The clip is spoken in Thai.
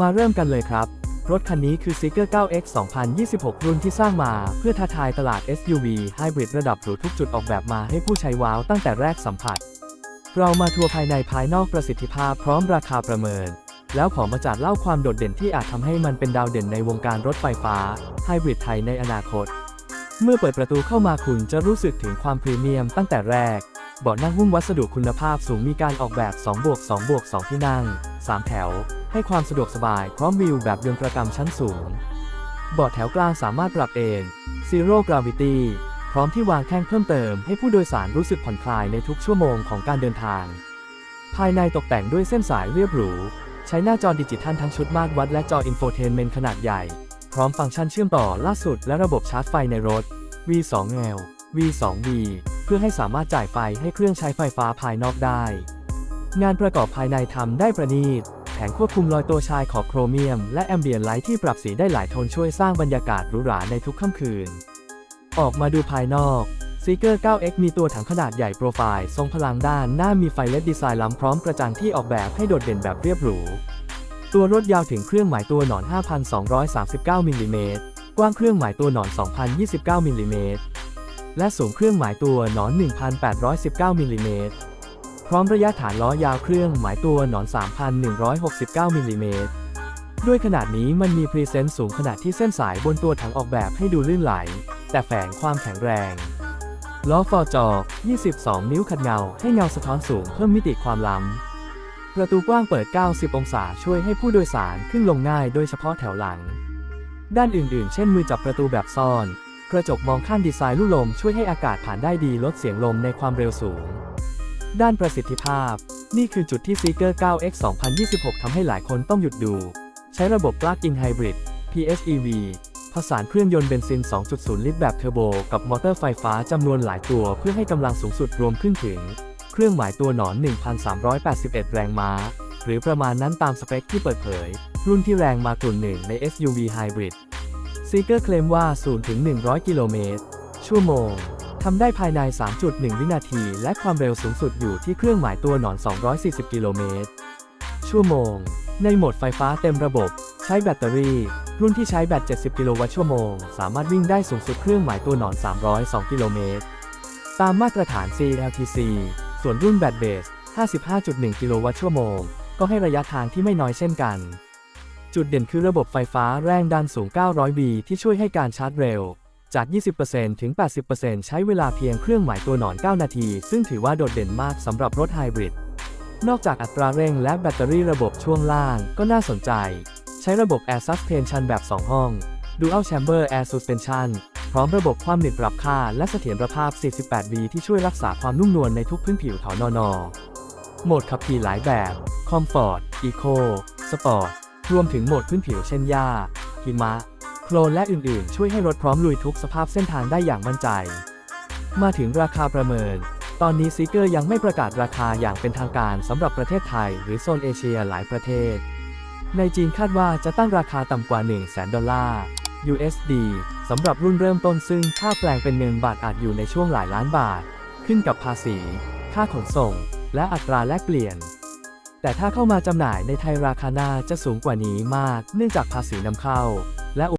มาเริ่มกันเลยครับ รถคันนี้คือ Seeker 9X 2026 รุ่นที่สร้างมาเพื่อท้าทายตลาด SUV Hybrid ระดับหรูทุกจุดออกแบบมาให้ผู้ใช้ว้าวตั้งแต่แรกสัมผัส เรามาทัวร์ภายในภายนอกประสิทธิภาพพร้อมราคาประเมิน แล้วขอมาจัดเล่าความโดดเด่นที่อาจทำให้มันเป็นดาวเด่นในวงการรถไฟฟ้าไฮบริดไทยในอนาคต เมื่อเปิดประตูเข้ามาคุณจะรู้สึกถึงความพรีเมียมตั้งแต่แรกเบาะนั่งหุ้มวัสดุคุณภาพสูงมีการออกแบบ2บวก2บวก2ที่นั่ง 3 แถว ให้ความสะดวกสบายพร้อมวิวแบบยนต์ประกำชั้นสูงเบาะแถวกลางสามารถปรับเอง Zero Gravity พร้อมที่วางแข้งเพิ่มเติมให้ผู้โดยสารรู้สึกผ่อนคลายในทุกชั่วโมงของการเดินทาง ภายในตกแต่งด้วยเส้นสายเรียบหรู ใช้หน้าจอดิจิทัลทั้งชุดมาตรวัดและจออินโฟเทนเมนต์ขนาดใหญ่ พร้อมฟังก์ชันเชื่อมต่อล่าสุดและระบบชาร์จไฟในรถ V2L V2V เพื่อให้สามารถจ่ายไฟให้เครื่องใช้ไฟฟ้าภายนอกได้ งานประกอบภายในทำได้ประณีต แผงควบคุมลอยตัวชายขอบโครเมียม และแอมเบียนไลท์ที่ปรับสีได้หลายโทนช่วยสร้างบรรยากาศหรูหราในทุกค่ำคืน ออกมาดูภายนอก Seeker 9X มีตัวถังขนาดใหญ่โปรไฟล์ ทรงพลังด้านหน้ามีไฟเลดดีไซน์ล้ำพร้อมกระจังที่ออกแบบให้โดดเด่นแบบเรียบหรู ตัวรถยาวถึงเครื่องหมายตัวหนอน 5,239มิลลิเมตร กว้างเครื่องหมายตัวหนอน 2,029มิลลิเมตร และสูงเครื่องหมายตัวหนอน 1,819มิลลิเมตร พร้อมระยะฐานล้อยาวเครื่องหมายตัวหนอน 3,169 มิลลิเมตร ด้วยขนาดนี้มันมีพรีเซนต์สูงขนาดที่เส้นสายบนตัวถังออกแบบให้ดูลื่นไหล แต่แฝงความแข็งแรง ล้อฟอร์จอ22 นิ้วขัดเงา ให้เงาสะท้อนสูงเพิ่มมิติความล้ำ ประตูกว้างเปิด 90 องศาช่วยให้ผู้โดยสารขึ้นลงง่ายโดยเฉพาะแถวหลัง ด้านอื่นๆ เช่นมือจับประตูแบบซ่อน กระจกมองข้างดีไซน์ลูกลมช่วยให้อากาศผ่านได้ดีลดเสียงลมในความเร็วสูง ด้านประสิทธิภาพ นี่คือจุดที่ Seeker 9X 2026ทำให้หลายคนต้องหยุดดู ใช้ระบบ Plug-in Hybrid PHEV ผสานเครื่องยนต์เบนซิน 2.0 ลิตรแบบเทอร์โบ กับมอเตอร์ไฟฟ้าจำนวนหลายตัวเพื่อให้กำลังสูงสุดรวมขึ้นถึง เครื่องหมายตัวหนอน 1,381 แรงม้า หรือประมาณนั้นตามสเปคที่เปิดเผย รุ่นที่แรงมากลุ่นหนึ่งใน SUV Hybrid Seeker เคลมว่า 0-100 กิโลเมตร ชั่วโมง ทำได้ภายใน 3.1 วินาที และความเร็วสูงสุดอยู่ที่เครื่องหมายตัวหนอน 240 กิโลเมตร ชั่วโมง ในโหมดไฟฟ้าเต็มระบบ ใช้แบตเตอรี่ รุ่นที่ใช้แบต 70 กิโลวัตต์ชั่วโมง สามารถวิ่งได้สูงสุดเครื่องหมายตัวหนอน 302 กิโลเมตร ตามมาตรฐาน CLTC ส่วนรุ่นแบตเบส 55.1 กิโลวัตต์ชั่วโมง ก็ให้ระยะทางที่ไม่น้อยเช่นกัน จุดเด่นคือระบบไฟฟ้าแรงดันสูง 900 V ที่ช่วยให้การชาร์จเร็ว จาก 20%ถึง 80%ใช้เวลาเพียงเครื่องหมายตัวหนอน 9 นาที ซึ่งถือว่าโดดเด่นมากสำหรับรถไฮบริด นอกจากอัตราเร่งและแบตเตอรี่ระบบช่วงล่างก็น่าสนใจ ใช้ระบบ Air Suspension แบบ 2 ห้อง Dual Chamber Air Suspension พร้อมระบบความหนืดปรับค่าและเสถียรภาพ 48V ที่ช่วยรักษาความนุ่มนวลในทุกพื้นผิวถอนอนอโหมดขับขี่หลายแบบ Comfort Eco Sport รวมถึงโหมดพื้นผิวเช่นหญ้าหิมะ โคลนและอื่นๆ ช่วยให้รถพร้อมลุยทุกสภาพเส้นทางได้อย่างมั่นใจ มาถึงราคาประเมิน ตอนนี้ซีเกอร์ยังไม่ประกาศราคาอย่างเป็นทางการสำหรับประเทศไทย หรือโซนเอเชียหลายประเทศ ในจีนคาดว่าจะตั้งราคาต่ำกว่า 1 0 0 0 0 0 ดอลลาร์ USD สำหรับรุ่นเริ่มต้นซึ่งถ้าแปลงเป็นเงินบาทอาจอยู่ในช่วงหลายล้านบาท ขึ้นกับภาษี ค่าขนส่ง และอัตราแลกเปลี่ยน แต่ถ้าเข้ามาจำหน่ายในไทยราคาน่าจะสูงกว่านี้มาก เนื่องจากภาษีนำเข้า และ